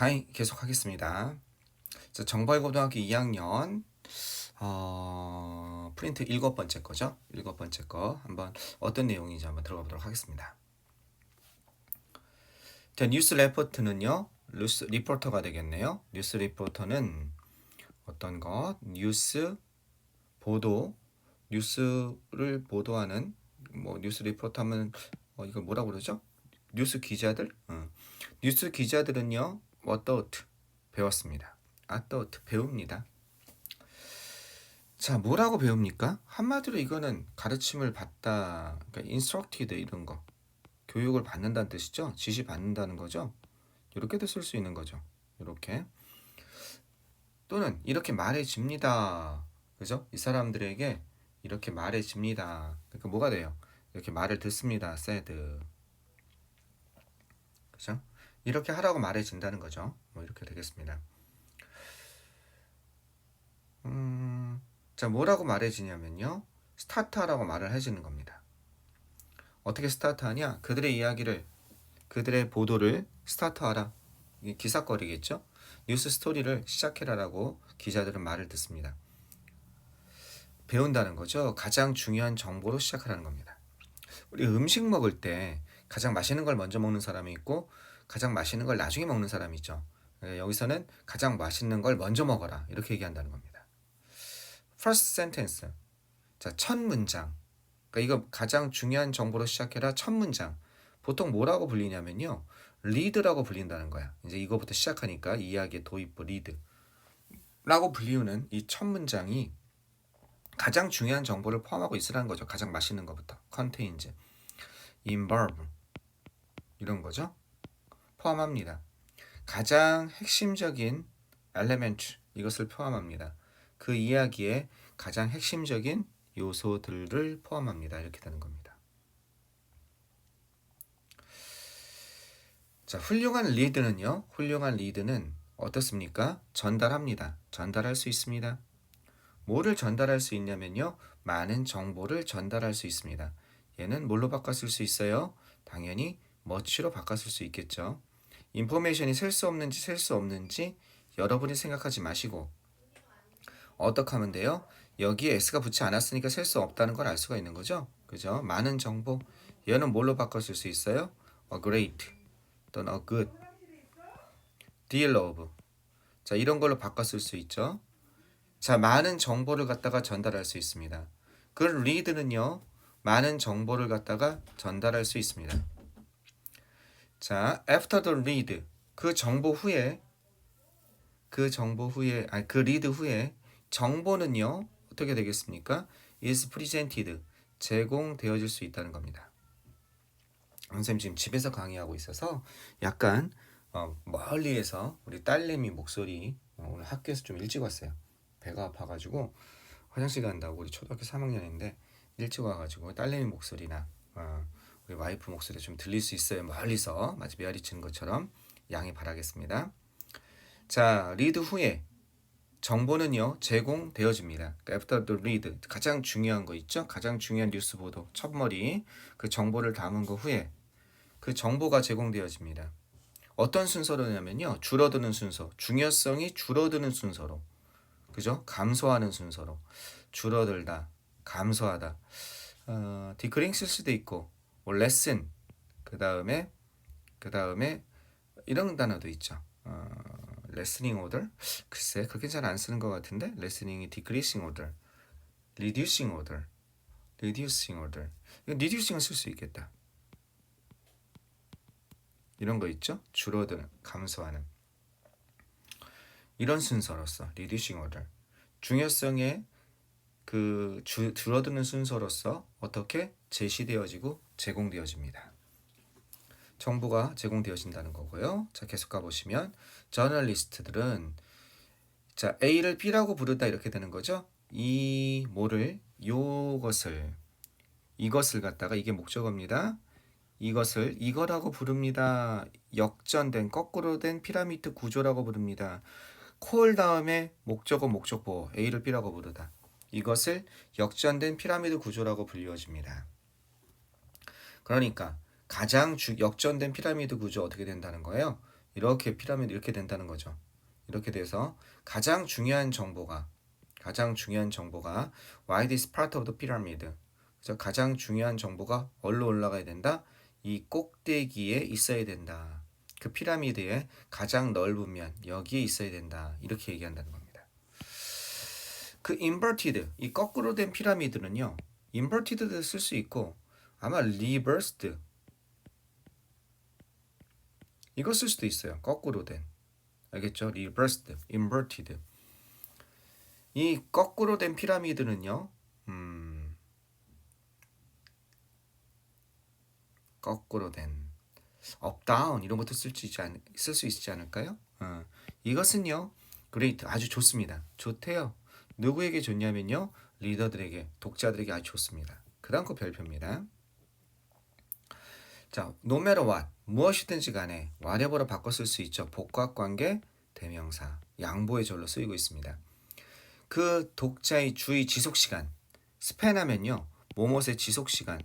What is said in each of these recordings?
강의 계속하겠습니다. 자, 정발고등학교 2학년 어, 프린트 일곱 번째 거죠. 일곱 번째 거 한번 어떤 내용인지 한번 들어가 보도록 하겠습니다. 자, 뉴스 레포트는요. 뉴스 리포터가 되겠네요. 뉴스 리포터는 어떤 것? 뉴스 보도 뉴스를 보도하는 뭐 뉴스 리포터 하면 어, 이걸 뭐라고 그러죠? 뉴스 기자들? 어. 뉴스 기자들은요. 어떠트 배웠습니다. 아떠트 배웁니다. 자, 뭐라고 배웁니까? 한마디로 이거는 가르침을 받다, 그러니까 instructed 이런 거. 교육을 받는다는 뜻이죠. 지시 받는다는 거죠. 이렇게도 쓸 수 있는 거죠. 이렇게. 또는 이렇게 말해집니다. 그죠? 이 사람들에게 이렇게 말해집니다. 그러니까 뭐가 돼요? 이렇게 말을 듣습니다. said. 그죠? 이렇게 하라고 말해진다는 거죠. 뭐 이렇게 되겠습니다. 음, 자, 뭐라고 말해지냐면요. 스타트하라고 말을 해주는 겁니다. 어떻게 스타트하냐? 그들의 이야기를, 그들의 보도를 스타트하라. 기사거리겠죠? 뉴스 스토리를 시작해라라고 기자들은 말을 듣습니다. 배운다는 거죠. 가장 중요한 정보로 시작하라는 겁니다. 우리 음식 먹을 때 가장 맛있는 걸 먼저 먹는 사람이 있고 가장 맛있는 걸 나중에 먹는 사람이 있죠. 예, 여기서는 가장 맛있는 걸 먼저 먹어라 이렇게 얘기한다는 겁니다. First sentence. 자, 첫 문장. 그러니까 이거 가장 중요한 정보로 시작해라. 첫 문장. 보통 뭐라고 불리냐면요. 리드라고 불린다는 거야. 이제 이거부터 시작하니까 이야기의 도입부 리드. 라고 불리우는 이 첫 문장이 가장 중요한 정보를 포함하고 있으라는 거죠. 가장 맛있는 것부터. contains, involve 이런 거죠. 포함합니다. 가장 핵심적인 element 이것을 포함합니다. 그 이야기의 가장 핵심적인 요소들을 포함합니다. 이렇게 되는 겁니다. 자, 훌륭한 리드는요. 훌륭한 리드는 어떻습니까? 전달합니다. 전달할 수 있습니다. 뭐를 전달할 수 있냐면요. 많은 정보를 전달할 수 있습니다. 얘는 뭘로 바꿨을 수 있어요? 당연히 머치로 바꿨을 수 있겠죠. 인포메이션이 셀 수 없는지 셀 수 없는지 여러분이 생각하지 마시고 어떻게 하면 돼요? 여기에 s가 붙지 않았으니까 셀 수 없다는 걸 알 수가 있는 거죠. 그죠? 많은 정보. 얘는 뭘로 바꿨을 수 있어요? a great 또는 a good, deal of. 자, 이런 걸로 바꿨을 수 있죠. 자, 많은 정보를 갖다가 전달할 수 있습니다. 그 read는요. 많은 정보를 갖다가 전달할 수 있습니다. 자, after the read 그 정보 후에 그 정보 후에 아니 그 리드 후에 정보는요 어떻게 되겠습니까? is presented 제공되어질 수 있다는 겁니다. 선생님 지금 집에서 강의하고 있어서 약간 어, 멀리에서 우리 딸내미 목소리 어, 오늘 학교에서 좀 일찍 왔어요. 배가 아파가지고 화장실 간다고 우리 초등학교 3학년인데 일찍 와가지고 딸내미 목소리나 어, 우리 와이프 목소리 좀 들릴 수 있어요. 멀리서 마치 메아리 치는 것처럼 양해 바라겠습니다. 자, 리드 후에 정보는요 제공되어집니다. 그러니까 after 가장 중요한 거 있죠? 가장 중요한 뉴스 보도 첫머리 그 정보를 담은 거 후에 그 정보가 제공되어집니다. 어떤 순서로냐면요 줄어드는 순서, 중요성이 줄어드는 순서로, 그죠? 감소하는 순서로 줄어들다, 감소하다, 어, 디크링 쓸 수도 있고, 뭐 레슨 그 다음에 그 다음에 이런 단어도 있죠. 어, 레스닝 오더 글쎄 그렇게 잘 안 쓰는 것 같은데? 레스닝이 order, reducing order, reducing order. 이거 reducing을 쓸수 있겠다. 이런 거 있죠? 줄어드는, 감소하는. 이런 순서로서 reducing order. 중요성의 그 주, 줄어드는 순서로서 어떻게 제시되어지고 제공되어집니다. 정보가 제공되어진다는 거고요. 자, 계속 가보시면 저널리스트들은 자 A를 B라고 부르다 이렇게 되는 거죠. 이 뭐를 요것을 이것을 갖다가 이게 목적어입니다. 이것을 이거라고 부릅니다. 역전된 거꾸로 된 피라미드 구조라고 부릅니다. 콜 다음에 목적어 목적보 A를 B라고 부르다. 이것을 역전된 피라미드 구조라고 불리워집니다. 그러니까 가장 주, 역전된 피라미드 구조 어떻게 된다는 거예요? 이렇게 피라미드 이렇게 된다는 거죠. 이렇게 돼서 가장 중요한 정보가 가장 중요한 정보가 why this part of the pyramid. 그래서 가장 중요한 정보가 어디로 올라가야 된다? 이 꼭대기에 있어야 된다. 그 피라미드의 가장 넓은 면 여기에 있어야 된다. 이렇게 얘기한다는 겁니다. 그 inverted 이 거꾸로 된 피라미드는요. inverted도 쓸 수 있고 아마 reversed 이거 쓸 수도 있어요. 거꾸로 된 알겠죠? reversed, inverted 이 거꾸로 된 피라미드는요. 음, 거꾸로 된 업, 다운 이런 것도 쓸 수 있지 않, 쓸수 있지 않을까요? 어, 이것은요. 그레이트 아주 좋습니다. 좋대요. 누구에게 좋냐면요. 리더들에게, 독자들에게 아주 좋습니다. 그다음 거 별표입니다. 자, no matter what 무엇이든지 간에 whatever로 바꿔 쓸 수 있죠. 복합 관계 대명사 양보의 절로 쓰이고 있습니다. 그 독자의 주의 지속 시간 스팬하면요. 뭐뭇의 지속 시간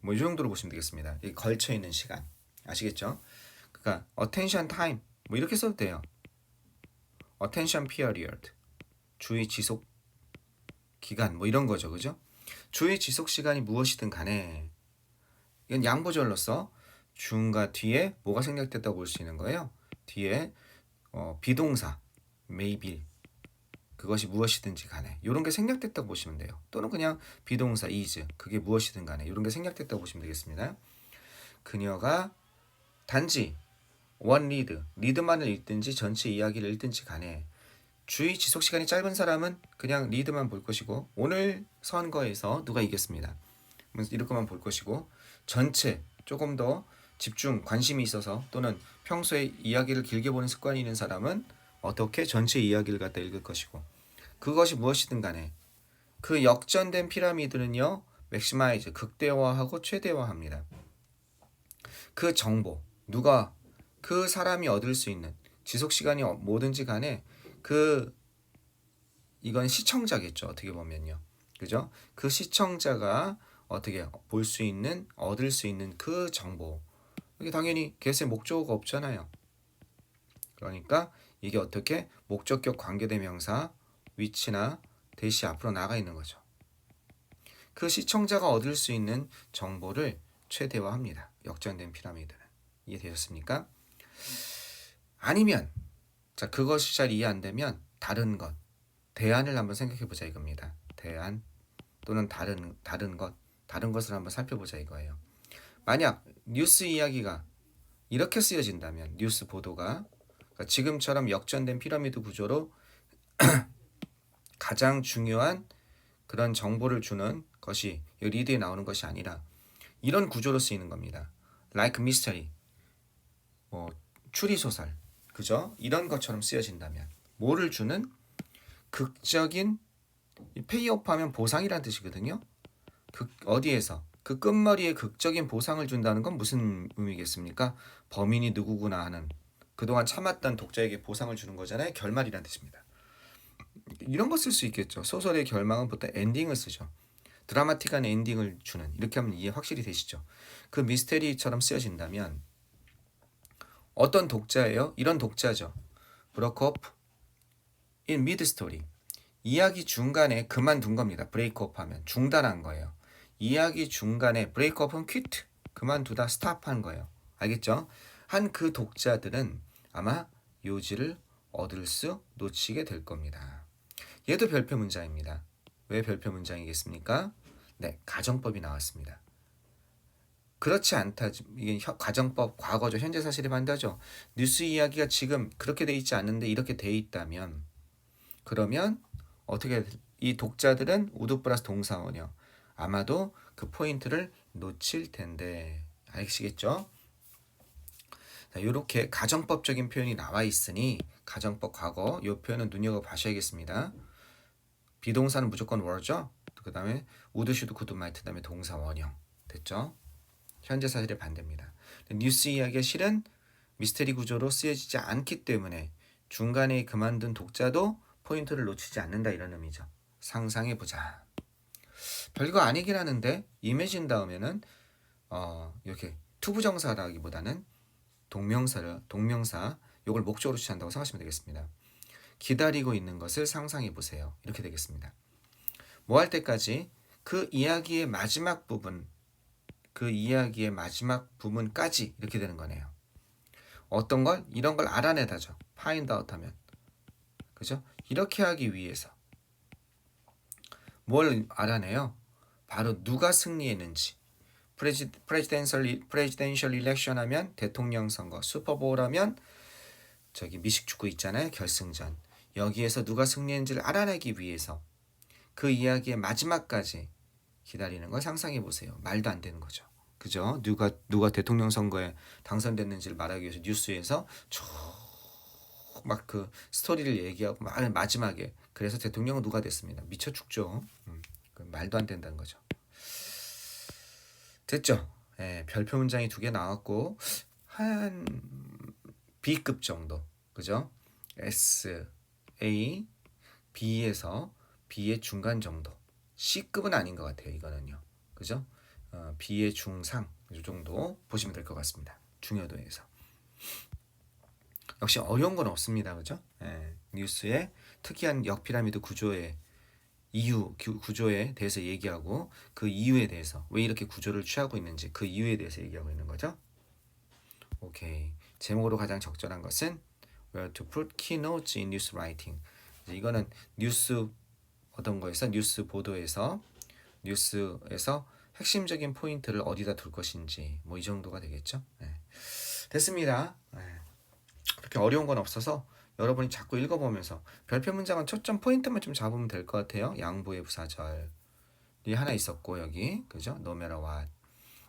뭐 이 정도로 보시면 되겠습니다. 이 걸쳐 있는 시간 아시겠죠? 그러니까 attention time 뭐 이렇게 써도 돼요. attention period 주의 지속 기간 뭐 이런 거죠, 그죠? 주의 지속 시간이 무엇이든 간에 이건 양보절로서 중과 뒤에 뭐가 생략됐다고 볼 수 있는 거예요. 뒤에 어, 비동사 maybe 그것이 무엇이든지 간에 이런 게 생략됐다고 보시면 돼요. 또는 그냥 비동사 is 그게 무엇이든 간에 이런 게 생략됐다고 보시면 되겠습니다. 그녀가 단지 one read 리드만을 읽든지 전체 이야기를 읽든지 간에 주의 지속 시간이 짧은 사람은 그냥 리드만 볼 것이고 오늘 선거에서 누가 이겼습니다. 이럴 것만 볼 것이고 전체 조금 더 집중 관심이 있어서 또는 평소에 이야기를 길게 보는 습관이 있는 사람은 어떻게 전체 이야기를 갖다 읽을 것이고 그것이 무엇이든 간에 그 역전된 피라미드는요 맥시마이즈 극대화하고 최대화합니다. 그 정보 누가 그 사람이 얻을 수 있는 지속 시간이 뭐든지 간에 그 이건 시청자겠죠 어떻게 보면요 그죠 그 시청자가 어떻게 볼 수 있는 얻을 수 있는 그 정보. 이게 당연히 개수의 목적어가 없잖아요. 그러니까 이게 어떻게 목적격 관계대명사 위치나 대시 앞으로 나가 있는 거죠. 그 시청자가 얻을 수 있는 정보를 최대화합니다. 역전된 피라미드는. 이해되셨습니까? 아니면 자 그것이 잘 이해 안 되면 다른 것. 대안을 한번 생각해 보자 이겁니다. 대안 또는 다른 다른 것 다른 것을 한번 살펴보자 이거예요. 만약 뉴스 이야기가 이렇게 쓰여진다면 뉴스 보도가 그러니까 지금처럼 역전된 피라미드 구조로 가장 중요한 그런 정보를 주는 것이 이 리드에 나오는 것이 아니라 이런 구조로 쓰이는 겁니다. Like mystery, 뭐 추리 소설, 그죠? 이런 것처럼 쓰여진다면 뭐를 주는 극적인 페이오프하면 보상이란 뜻이거든요. 극 어디에서 그 끝머리에 극적인 보상을 준다는 건 무슨 의미겠습니까? 범인이 누구구나 하는 그동안 참았던 독자에게 보상을 주는 거잖아요. 결말이란 뜻입니다. 이런 거 쓸 수 있겠죠. 소설의 결말은 보통 엔딩을 쓰죠. 드라마틱한 엔딩을 주는 이렇게 하면 이해 확실히 되시죠. 그 미스테리처럼 쓰여진다면 어떤 독자예요? 이런 독자죠. 브로커프 in mid story. 이야기 중간에 그만둔 겁니다. 브레이크업 하면 중단한 거예요. 이야기 중간에 브레이크업은 퀴트 그만두다 스탑한 거예요. 알겠죠? 한 그 독자들은 아마 요지를 얻을 수 놓치게 될 겁니다. 얘도 별표 문장입니다. 왜 별표 문장이겠습니까? 네, 가정법이 나왔습니다. 그렇지 않다. 이게 가정법 과거죠. 현재 사실에 반대하죠. 뉴스 이야기가 지금 그렇게 돼 있지 않는데 이렇게 돼 있다면 그러면 어떻게 이 독자들은 우드 플러스 동사원이요. 아마도 그 포인트를 놓칠 텐데 아시겠죠? 자, 이렇게 가정법적인 표현이 나와 있으니 가정법 과거 이 표현은 눈여겨 봐셔야겠습니다. 비동사는 무조건 were 그 다음에 might 그 다음에 동사 원형 됐죠? 현재 사실의 반대입니다. 뉴스 이야기가 실은 미스테리 구조로 쓰여지지 않기 때문에 중간에 그만둔 독자도 포인트를 놓치지 않는다 이런 의미죠. 상상해 보자. 별거 아니긴 하는데 임해진 다음에는 어, 이렇게 투부정사라기보다는 동명사를 동명사 요걸 목적으로 취한다고 생각하시면 되겠습니다. 기다리고 있는 것을 상상해 보세요. 이렇게 되겠습니다. 뭐 할 때까지 그 이야기의 마지막 부분 그 이야기의 마지막 부분까지 이렇게 되는 거네요. 어떤 걸 이런 걸 알아내다죠. out 하면. 그죠? 이렇게 하기 위해서 뭘 알아내요? 바로 누가 승리했는지. 프레지, 프레지덴셜 프레지덴셜 일렉션 하면 대통령 선거, 슈퍼볼 하면 저기 미식 축구 있잖아요. 결승전. 여기에서 누가 승리했는지를 알아내기 위해서 그 이야기의 마지막까지 기다리는 걸 상상해 보세요. 말도 안 되는 거죠. 그죠? 누가 누가 대통령 선거에 당선됐는지를 말하기 위해서 뉴스에서 막그 스토리를 얘기하고 막 마지막에 그래서 대통령은 누가 됐습니다. 미쳐 죽죠. 음, 그 말도 안 된다는 거죠. 됐죠? 예, 별표 문장이 두 개 나왔고 한 B급 정도, 그죠? S, A, B에서 B의 중간 정도. C급은 아닌 것 같아요. 이거는요, 그죠? 어, B의 중상 이 정도 보시면 될 것 같습니다. 중요도에서. 역시 어려운 건 없습니다. 그죠? 예, 뉴스에 특이한 역피라미드 구조의 이유 구- 구조에 대해서 얘기하고 그 이유에 대해서 왜 이렇게 구조를 취하고 있는지 그 이유에 대해서 얘기하고 있는 거죠. 오케이. 제목으로 가장 적절한 것은 where to put keynotes in news writing. 이거는 뉴스 어떤 거에서 뉴스 보도에서 뉴스에서 핵심적인 포인트를 어디다 둘 것인지 뭐 이 정도가 되겠죠. 네. 됐습니다. 네. 그렇게 어려운 건 없어서 여러분이 자꾸 읽어보면서 별표 문장은 초점 포인트만 좀 잡으면 될 것 같아요. 양보의 부사절이 하나 있었고 여기 그죠? No matter what.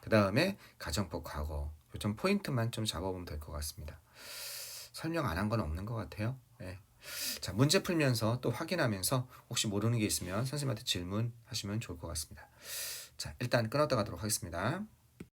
그 다음에 가정법 과거 요점 포인트만 좀 잡아보면 될 것 같습니다. 설명 안 한 건 없는 것 같아요. 네. 자 문제 풀면서 또 확인하면서 혹시 모르는 게 있으면 선생님한테 질문하시면 좋을 것 같습니다. 자 일단 끊었다 가도록 하겠습니다.